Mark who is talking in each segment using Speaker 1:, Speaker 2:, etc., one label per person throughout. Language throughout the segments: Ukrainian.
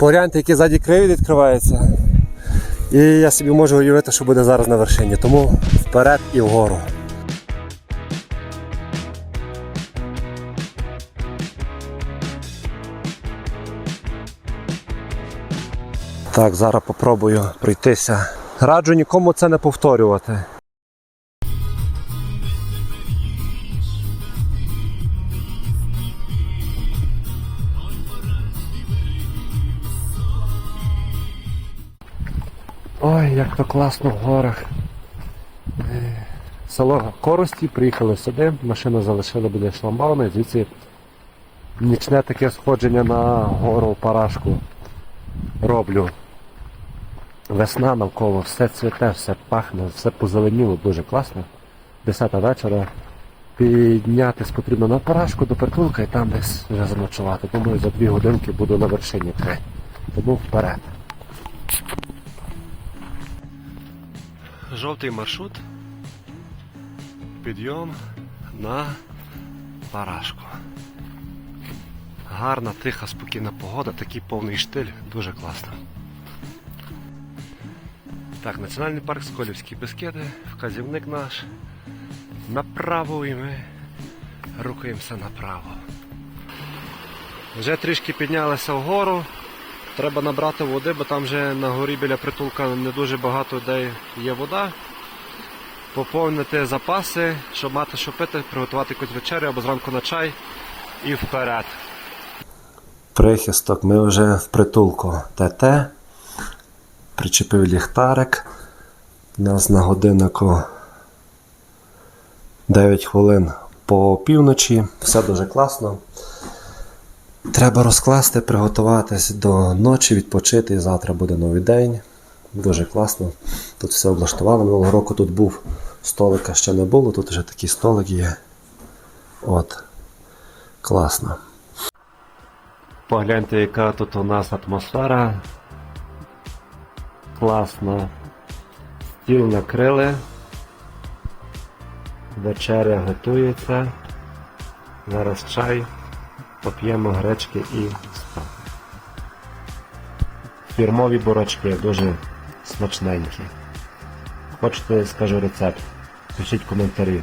Speaker 1: Погляньте, який ззаді краєвид відкривається. І я собі можу уявити, що буде зараз на вершині. Тому вперед і вгору. Так, зараз попробую пройтися. Раджу нікому це не повторювати. Як то класно в горах. Е, Село Корості, приїхали сюди, машину залишили біля шламбауна і звідси нічне таке сходження на гору Парашку роблю. Весна навколо, все цвіте, все пахне, все позеленіло, дуже класно. Десята вечора. Піднятись потрібно на парашку до притулка і там десь вже заночувати. Думаю, за дві годинки буду на вершині. Тому вперед. Жовтий маршрут. Підйом на парашку. Гарна, тиха, спокійна погода, такий повний штиль, дуже класно. Так, Національний парк Сколівські Бескеди, вказівник наш. Направо і ми рухаємося направо. Вже трішки піднялися вгору. Треба набрати води, бо там вже на горі біля притулка не дуже багато де є вода. Поповнити запаси, щоб мати що пити, приготувати якусь вечерю або зранку на чай і вперед. Прихисток, ми вже в притулку ТТ. Причепив ліхтарик. У нас на годиннику 9 хвилин по півночі. Все дуже класно. Треба розкласти, приготуватись до ночі, відпочити. Завтра буде новий день. Дуже класно. Тут все облаштували. Минулого року тут був столика ще не було, тут вже такий столик є. От. Класно. Погляньте, яка тут у нас атмосфера. Класно. Стіл накрили. Вечеря готується. Зараз чай. Поп'ємо гречки і спа. Фірмові борочки дуже смачненькі. Хочете, скажу рецепт. Пишіть коментарі.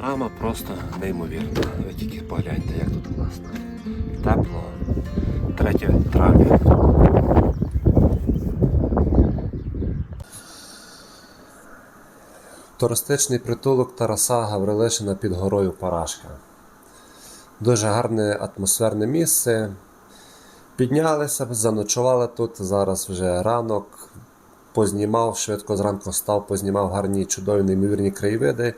Speaker 1: Панорама просто неймовірна. Ви тільки погляньте, як тут класно. Тепло. 3 травня. Туристичний притулок Тараса Гаврилишина під горою Парашка. Дуже гарне атмосферне місце. Піднялися, заночували тут. Зараз вже ранок. Познімав, швидко зранку став, познімав гарні, чудові, неймовірні краєвиди.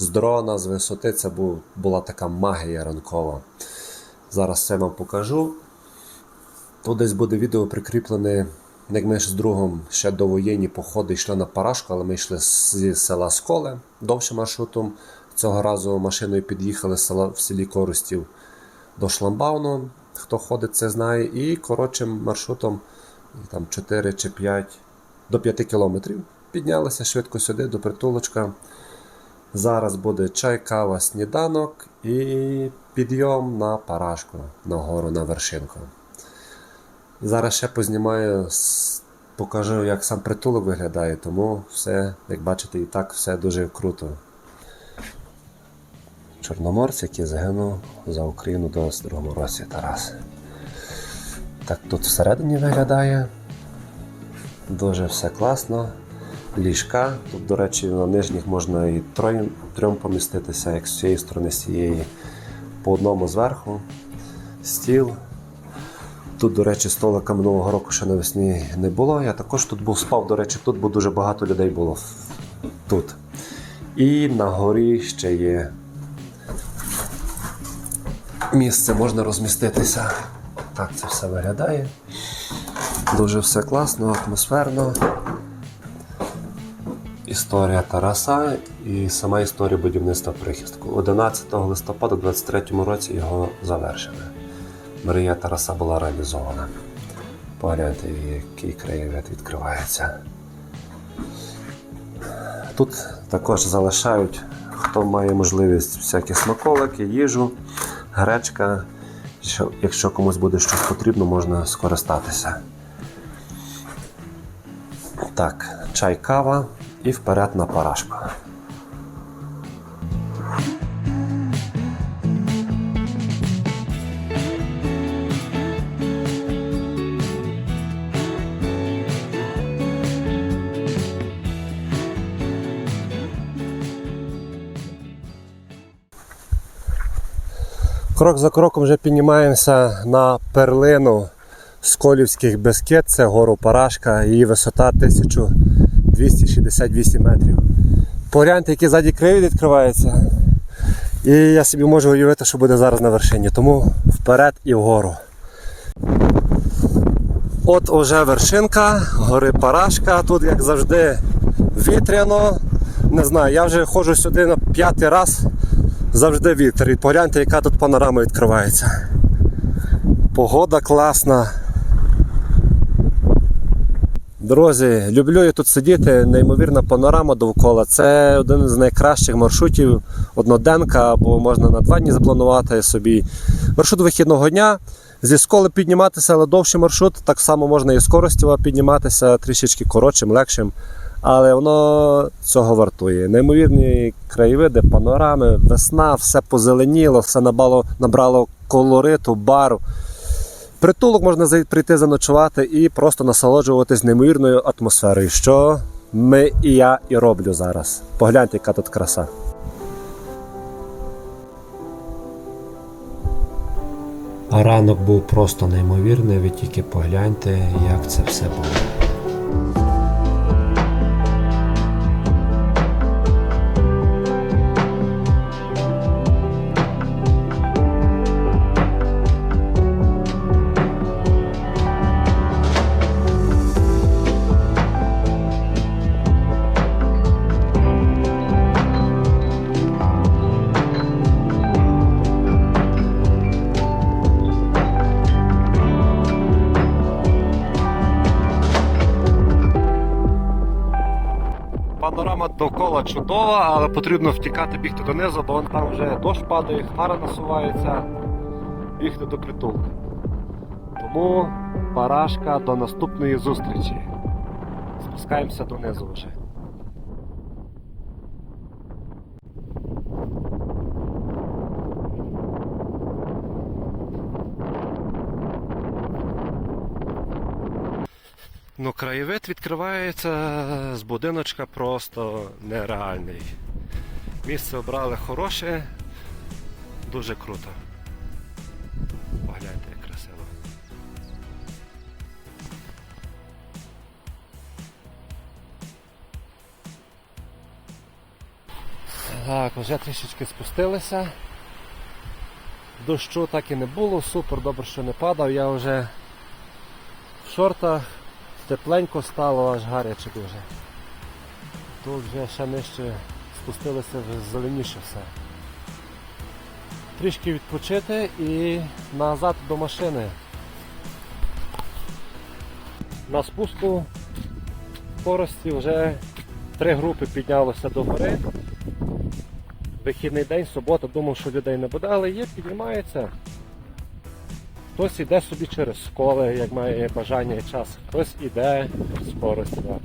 Speaker 1: З дрона, з висоти це була така магія ранкова. Зараз це вам покажу. Тут десь буде відео прикріплене, як ми з другом ще довоєнні походи йшли на Парашку, але ми йшли зі села Сколе довшим маршрутом. Цього разу машиною під'їхали з села, в селі Коростів до Шламбауну. Хто ходить, це знає. І коротшим маршрутом там 4 чи 5 до 5 кілометрів. Піднялися швидко сюди, до притулочка. Зараз буде чай, кава, сніданок і підйом на парашку на гору на вершинку. Зараз ще познімаю, покажу, як сам притулок виглядає, тому все, як бачите, і так все дуже круто. Чорноморць, який загинув за Україну до 22 році Тарас. Так тут всередині виглядає. Дуже все класно. Ліжка. Тут, до речі, на нижніх можна і трьом, трьом поміститися, як з цієї сторони, з цієї. По одному зверху. Стіл. Тут, до речі, столика минулого року ще навесні не було. Я також тут був спав, до речі, тут, бо дуже багато людей було тут. І на горі ще є місце, можна розміститися. Так це все виглядає. Дуже все класно, атмосферно. Історія Тараса і сама історія будівництва прихистку. 11 листопада 23 році його завершили. Мрія Тараса була реалізована. Погляньте, який краєвид відкривається. Тут також залишають, хто має можливість, всякі смаколики, їжу, гречка. Що- Якщо комусь буде щось потрібно, можна скористатися. Так, чай, кава і вперед на парашку. Крок за кроком вже піднімаємося на перлину Сколівських Бескет, це гору Парашка, її висота 1268 метрів. Погляньте, який ззаді краєвид відкривається. І я собі можу уявити, що буде зараз на вершині. Тому вперед і вгору. От уже вершинка, гори Парашка. Тут, як завжди, вітряно. Не знаю, я вже ходжу сюди на п'ятий раз. Завжди вітер. І погляньте, яка тут панорама відкривається. Погода класна. Друзі, люблю я тут сидіти, неймовірна панорама довкола. Це один з найкращих маршрутів одноденка, або можна на два дні запланувати собі. Маршрут вихідного дня. Зі сколи підніматися, але довший маршрут, так само можна і з Коростєва підніматися трішечки коротшим, легшим. Але воно цього вартує. Неймовірні краєвиди, панорами, весна, все позеленіло, все набрало, набрало колориту, барв. Притулок можна прийти заночувати і просто насолоджуватись неймовірною атмосферою, що ми і я і роблю зараз. Погляньте, яка тут краса. А ранок був просто неймовірний, ви тільки погляньте, як це все було. Чудова, але потрібно втікати, бігти донизу, бо там вже дощ падає, хмара насувається, бігти до притулку. Тому парашка до наступної зустрічі. Спускаємося донизу вже. Ну, краєвид відкривається з будиночка просто нереальний. Місце обрали хороше, дуже круто. Погляньте, як красиво. Так, вже трішечки спустилися. Дощу так і не було, супер добре, що не падав. Я вже в шортах тепленько стало, аж гаряче дуже. Тут вже ще нижче спустилися вже зеленіше все. Трішки відпочити і назад до машини. На спуску в Корості вже три групи піднялося до гори. Вихідний день, субота, думав, що людей не буде, але є, піднімається. Хтось іде собі через школи, як має бажання і час, хтось іде з Коростя.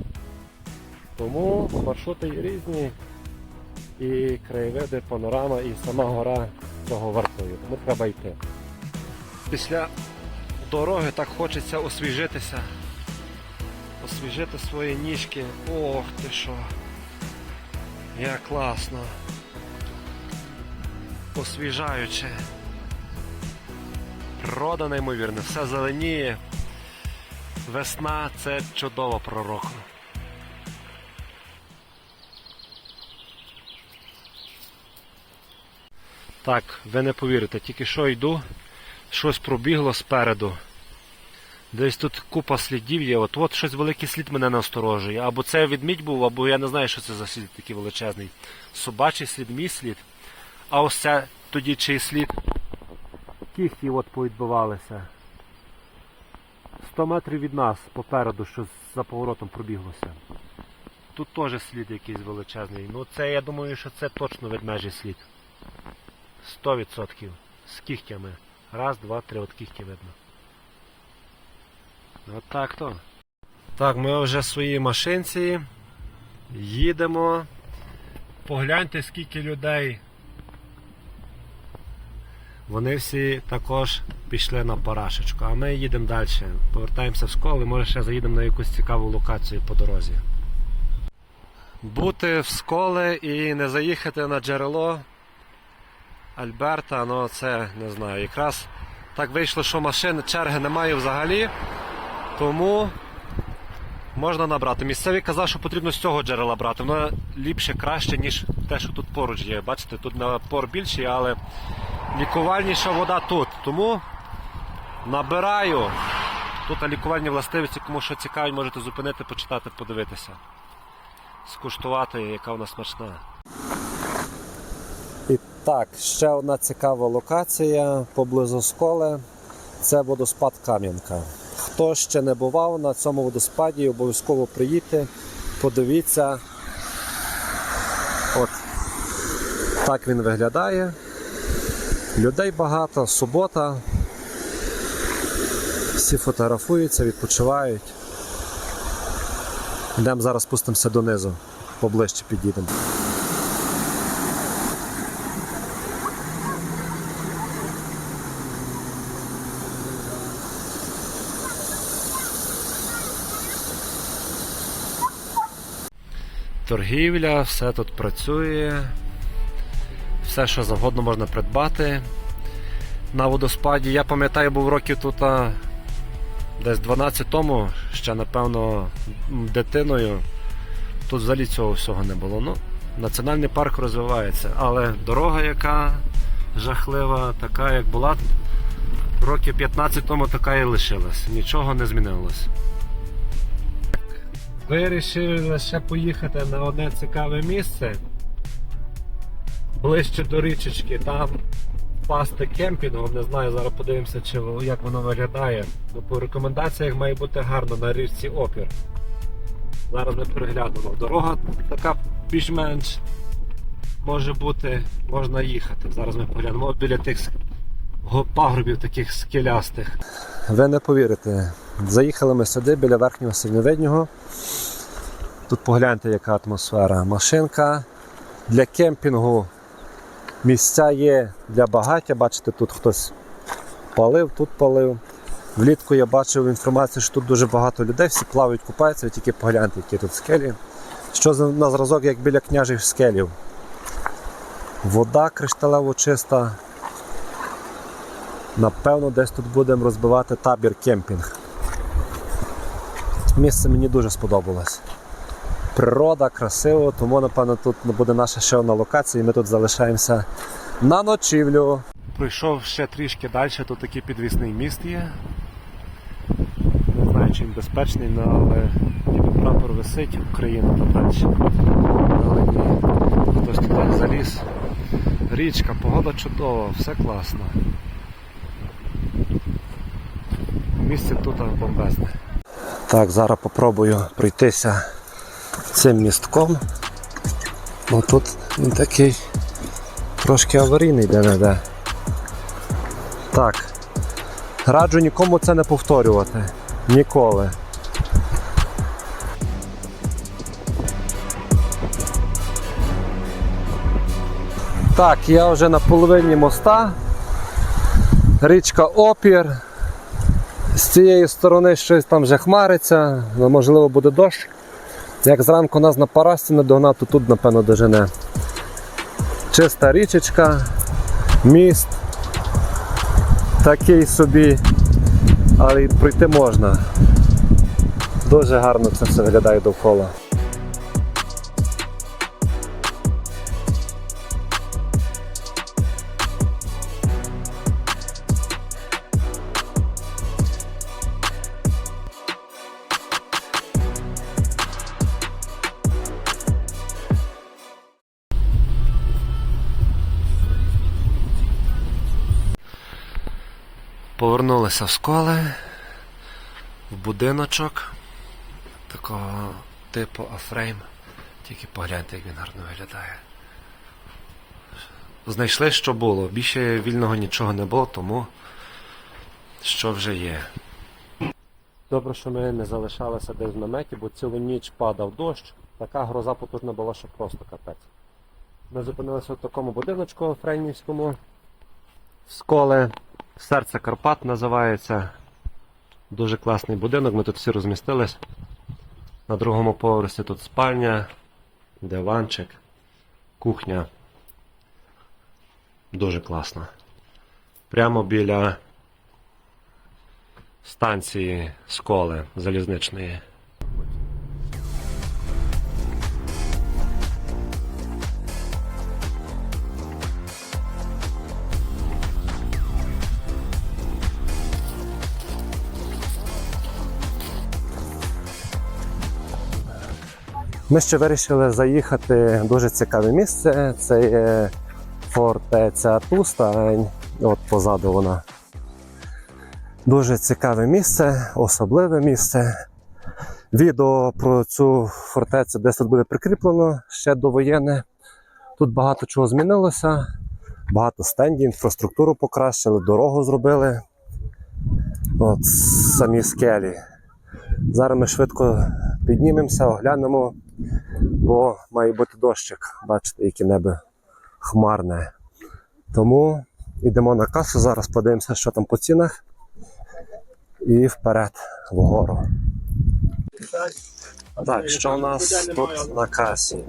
Speaker 1: Тому маршрути різні, і краєвиди, панорама, і сама гора цього вартує. Тому треба йти. Після дороги так хочеться освіжитися. освіжити свої ніжки. Ох ти що. Як класно. Освіжаюче. Природа неймовірна, все зеленіє. Весна це чудово пророка. Так, ви не повірите, тільки що йду, щось пробігло спереду. Десь тут купа слідів є. От от щось великий слід мене насторожує. Або це відмідь був, або я не знаю, що це за слід такий величезний. Собачий слід, мій слід. А ось це тоді чий слід. Кіхті от повідбивалися. 100 метрів від нас попереду, що за поворотом пробіглося. Тут теж слід якийсь величезний. Ну це я думаю, що це точно ведмежий слід. 100% з кігтями. Раз, два, три, от кігті видно. От так то. Так, ми вже в своїй машинці. Їдемо. Погляньте, скільки людей. Вони всі також пішли на парашечку, а ми їдемо далі. Повертаємося в школу, може ще заїдемо на якусь цікаву локацію по дорозі. Бути в школи і не заїхати на джерело Альберта, ну це не знаю. Якраз так вийшло, що машин черги немає взагалі, тому можна набрати. Місцеві казав, що потрібно з цього джерела брати. Воно ліпше, краще, ніж те, що тут поруч є. Бачите, тут напор більший, але лікувальніша вода тут. Тому набираю. Тут лікувальні властивості, кому що цікавить, можете зупинити, почитати, подивитися. Скуштувати, яка вона смачна. І так, ще одна цікава локація поблизу школи. Це водоспад Кам'янка. Хто ще не бував на цьому водоспаді, обов'язково приїдьте, подивіться. От так він виглядає. Людей багато, субота. Всі фотографуються, відпочивають. Йдемо зараз спустимося донизу, поближче підійдемо. Торгівля, все тут працює, все, що завгодно можна придбати на водоспаді. Я пам'ятаю, був років тут десь 12 тому, ще напевно дитиною. Тут взагалі цього всього не було. Ну, Національний парк розвивається, але дорога, яка жахлива, така як була років 15 тому, така і лишилась. Нічого не змінилось. Вирішили ще поїхати на одне цікаве місце. Ближче до річечки, там пасти кемпінгом. Не знаю, зараз подивимося, чи, як воно виглядає. Ну, по рекомендаціях має бути гарно на річці Опір. Зараз ми переглянемо. Дорога така більш-менш може бути, можна їхати. Зараз ми поглянемо біля тих пагорбів таких скелястих. Ви не повірите. Заїхали ми сюди біля верхнього синьовиднього. Тут погляньте, яка атмосфера. Машинка для кемпінгу. Місця є для багаття. Бачите, тут хтось палив, тут палив. Влітку я бачив інформацію, що тут дуже багато людей, всі плавають, купаються, ви тільки погляньте, які тут скелі. Що на зразок, як біля княжих скелів. Вода кришталево чиста. Напевно, десь тут будемо розбивати табір кемпінг. Місце мені дуже сподобалось. Природа, красиво, тому напевно тут буде наша ще одна локація, і ми тут залишаємося на ночівлю. Прийшов ще трішки далі, тут такий підвісний міст є. Не знаю, чи він безпечний, ну, але ніби прапор висить, Україна там далі. Але ні, хтось туди заліз. Річка, погода чудова, все класно. Місце тут бомбезне. Так, зараз попробую пройтися цим містком. Бо тут він такий трошки аварійний де-не-де. Так. Раджу нікому це не повторювати. Ніколи. Так, я вже на половині моста. Річка Опір. З цієї сторони щось там вже хмариться, можливо буде дощ. Як зранку нас на парасті не догнати, то тут, напевно, дожене. Чиста річечка, міст. Такий собі, але пройти можна. Дуже гарно це все виглядає довкола. Повернулися в школи, в будиночок такого типу афрейм. Тільки погляньте, як він гарно виглядає. Знайшли, що було. Більше вільного нічого не було, тому що вже є. Добре, що ми не залишалися десь в наметі, бо цілу ніч падав дощ. Така гроза потужна була, що просто капець. Ми зупинилися в такому будиночку фреймівському з школи. Серце Карпат називається. Дуже класний будинок, ми тут всі розмістились. На другому поверсі тут спальня, диванчик, кухня. Дуже класно. Прямо біля станції школи залізничної. Ми ще вирішили заїхати дуже цікаве місце. Це є фортеця Тустань. От позаду вона. Дуже цікаве місце, особливе місце. Відео про цю фортецю десь тут буде прикріплено ще довоєнне. Тут багато чого змінилося, багато стендів, інфраструктуру покращили, дорогу зробили. От самі скелі. Зараз ми швидко піднімемося, оглянемо, бо має бути дощик. Бачите, яке небо хмарне. Тому йдемо на касу, зараз подивимося, що там по цінах. І вперед вгору. Так, що у нас тут на касі?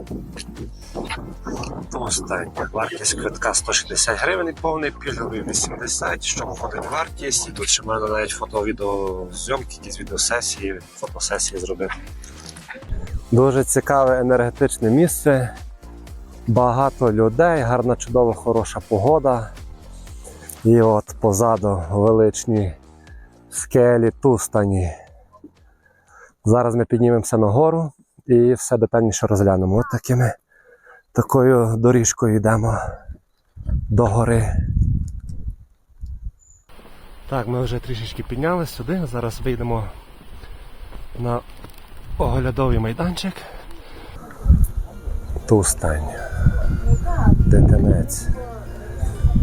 Speaker 1: Остання. Вартість квитка 160 гривень, повний пільговий 80, що входить вартість. І тут ще в мене навіть фото-відеозйомки, якісь відеосесії, фотосесії зробив. Дуже цікаве енергетичне місце. Багато людей, гарна, чудова, хороша погода. І от позаду величні скелі Тустані. Зараз ми піднімемося на гору і все детальніше розглянемо. От такими такою доріжкою йдемо до гори. Так, ми вже трішечки піднялися сюди. Зараз вийдемо на оглядовий майданчик. Тустань. Дитинець.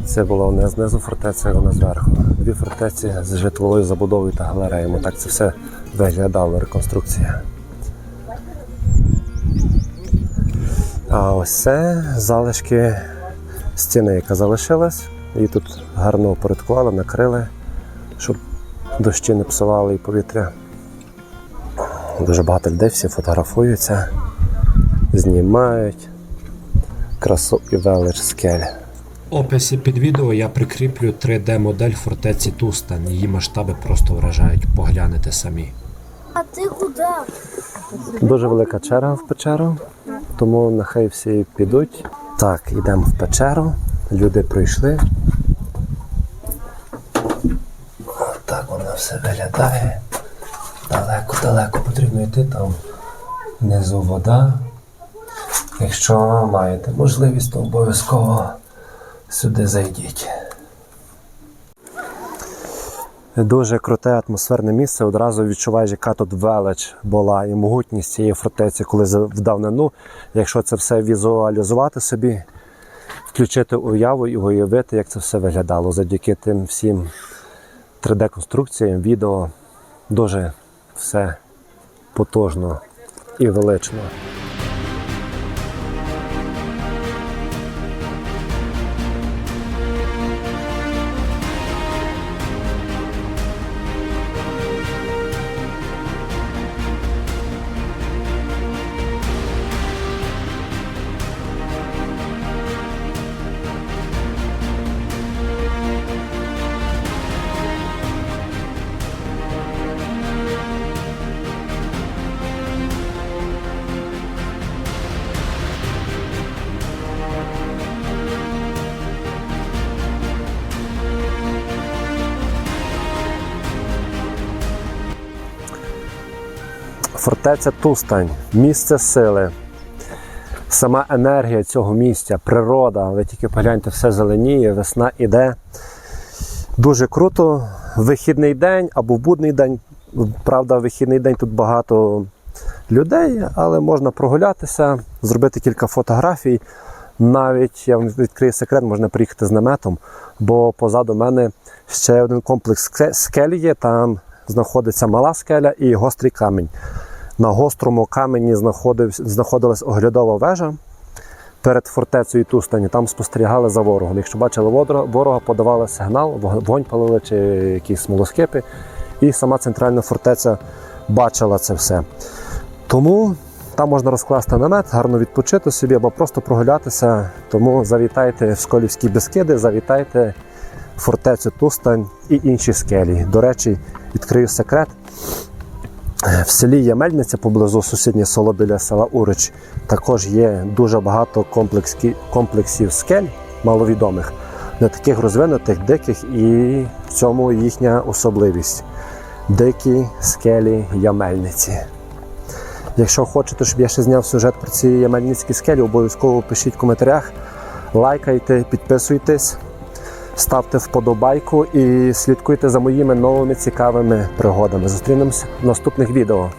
Speaker 1: Це було не знизу фортеця, вона зверху. Дві фортеці з житловою забудовою та галереями. Так це все виглядало, реконструкція. А ось це залишки стіни, яка залишилась. Її тут гарно упорядкували, накрили, щоб дощі не псували і повітря. Дуже багато людей всі фотографуються, знімають красу і велич скель.
Speaker 2: В описі під відео я прикріплю 3D-модель фортеці Тустан. Її масштаби просто вражають. Поглянете самі.
Speaker 3: А ти куди?
Speaker 1: Дуже велика черга в печеру, тому нехай всі підуть. Так, йдемо в печеру. Люди прийшли. Так воно все виглядає. Далеко-далеко потрібно йти там. Внизу вода. Якщо маєте можливість, то обов'язково сюди зайдіть. Дуже круте атмосферне місце. Одразу відчуваєш, яка тут велич була і могутність цієї фортеці, коли в давнину. Якщо це все візуалізувати собі, включити уяву і уявити, як це все виглядало завдяки тим всім 3D-конструкціям, відео. Дуже все потужно і велично. Фортеця Тустань, місце сили. Сама енергія цього місця, природа. Ви тільки погляньте, все зеленіє, весна іде. Дуже круто. Вихідний день або в будний день. Правда, вихідний день тут багато людей, але можна прогулятися, зробити кілька фотографій. Навіть я вам відкрию секрет, можна приїхати з наметом, бо позаду мене ще один комплекс скель є. Там знаходиться мала скеля і гострий камінь. На гострому камені знаходилась оглядова вежа перед фортецею Тустані. Там спостерігали за ворогом. Якщо бачили ворога, подавали сигнал, вогонь палили чи якісь смолоскипи. І сама центральна фортеця бачила це все. Тому там можна розкласти намет, гарно відпочити собі або просто прогулятися. Тому завітайте в Сколівські Бескиди, завітайте в фортецю Тустань і інші скелі. До речі, відкрию секрет. В селі є мельниця поблизу сусіднє село біля села Урич. Також є дуже багато комплексів скель маловідомих, не таких розвинутих, диких, і в цьому їхня особливість. Дикі скелі ямельниці. Якщо хочете, щоб я ще зняв сюжет про ці ямельницькі скелі, обов'язково пишіть в коментарях, лайкайте, підписуйтесь, ставте вподобайку і слідкуйте за моїми новими цікавими пригодами. Зустрінемось в наступних відео.